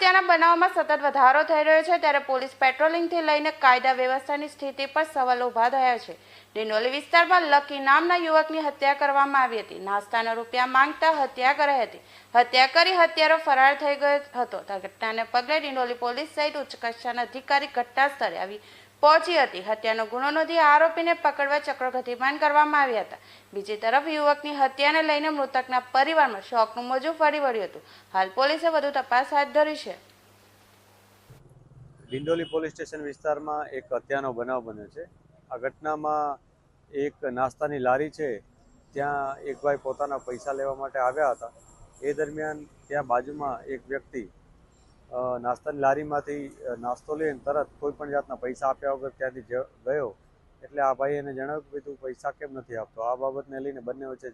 ગુનાઓમાં સતત વધારો થઈ રહ્યો છે ત્યારે પોલીસ પેટ્રોલિંગથી લઈને કાયદા વ્યવસ્થાની સ્થિતિ પર સવાલ ઊભા થયા છે. ડિનોલી વિસ્તારમાં લકી નામના યુવકની હત્યા કરવામાં આવી હતી. નાસ્તાના રૂપિયા માંગતા હત્યા કરાઈ હતી. હત્યા કરી હત્યારો ફરાર થઈ ગયો હતો. ઘટનાને પગલે ડિનોલી પોલીસ સહિત ઉચ્ચ કક્ષાના અધિકારી ઘટના સ્થળે આવી પહોંચી હતી. હત્યાનો ગુનો નોંધી આરોપીને પકડવા ચક્રો ગતિમાન કરવામાં આવ્યા હતા. બીજી તરફ યુવકની હત્યાને લઈને મૃતકના પરિવારમાં શોકનું મોજું ફરી વળ્યું હતું. હાલ પોલીસે વધુ તપાસ હાથ ધરી છે. ડિંડોલી પોલીસ સ્ટેશન વિસ્તારમાં એક હત્યાનો બનાવ બન્યો છે. આ ઘટનામાં એક નાસ્તાની લારી છે. ત્યાં એક ભાઈ પોતાના પૈસા લેવા માટે આવ્યા હતા. એ દરમિયાન ત્યાં બાજુમાં એક વ્યક્તિ નાસ્તાની લારીમાંથી નાસ્તો લઈને તરત કોઈ પણ જાતના પૈસા આપ્યા વગર ત્યાંથી ગયો. એટલે આ ભાઈ એને જણાવ્યું કે ભાઈ તું પૈસા કેમ નથી આપતો? આ બાબતને લઈને બંને વચ્ચે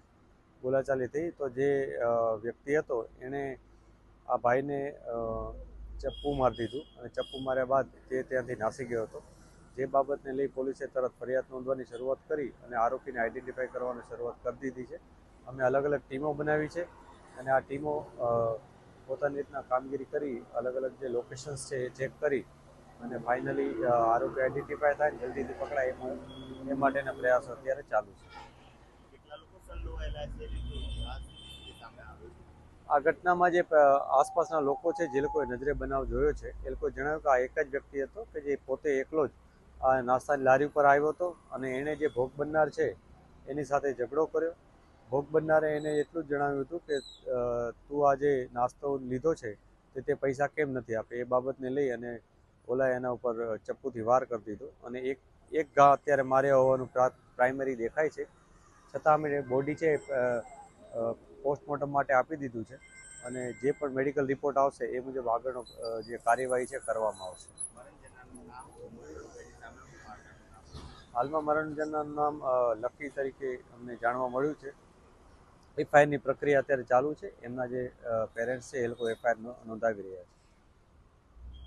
બોલાચાલી થઈ. તો જે વ્યક્તિ હતો, એણે આ ભાઈને ચપ્પુ મારી દીધું અને ચપ્પુ માર્યા બાદ તે ત્યાંથી નાસી ગયો હતો. જે બાબતને લઈ પોલીસે તરત ફરિયાદ નોંધવાની શરૂઆત કરી અને આરોપીને આઈડેન્ટિફાઈ કરવાની શરૂઆત કરી દીધી છે. અમે અલગ અલગ ટીમો બનાવી છે અને આ ટીમો પોતાની રીતના કામગીરી કરી અલગ અલગ જે લોકેશન્સ છે એ ચેક કરી અને ફાઇનલી આરોપી આઈડેન્ટિફાય થાય જલ્દીથી પકડાય એ માટેના પ્રયાસો અત્યારે ચાલુ છે. આ ઘટનામાં જે આસપાસના લોકો છે જે લોકોએ નજરે બનાવ જોયો છે એ લોકોએ જણાવ્યું કે આ એક જ વ્યક્તિ હતો કે જે પોતે એકલો જ આ નાસ્તાની લારી ઉપર આવ્યો હતો અને એણે જે ભોગ બનનાર છે એની સાથે ઝઘડો કર્યો. ભોગ બનનારે એને એટલું જ જણાવ્યું હતું કે તું આ જે નાસ્તો લીધો છે તે તે પૈસા કેમ નથી આપે? એ બાબતને લઈ અને ઓલા એના ઉપર ચપ્પુથી વાર કરી દીધો. અને એક એક ઘા અત્યારે માર્યા હોવાનું પ્રા- પ્રાઇમરી દેખાય છે. છતાં અમે બોડી છે પોસ્ટમોર્ટમ માટે આપી દીધું છે. અને જે પણ મેડિકલ રિપોર્ટ આવશે એ મુજબ આગળનો જે કાર્યવાહી છે કરવામાં આવશે. હાલમાં મરણ નામ લકી તરીકે અમને જાણવા મળ્યું છે. એફઆઈઆરની પ્રક્રિયા અત્યારે ચાલુ છે. એમના જે પેરેન્ટ્સ છે, એ લોકો એફઆઈઆર નોંધાવી રહ્યા છે.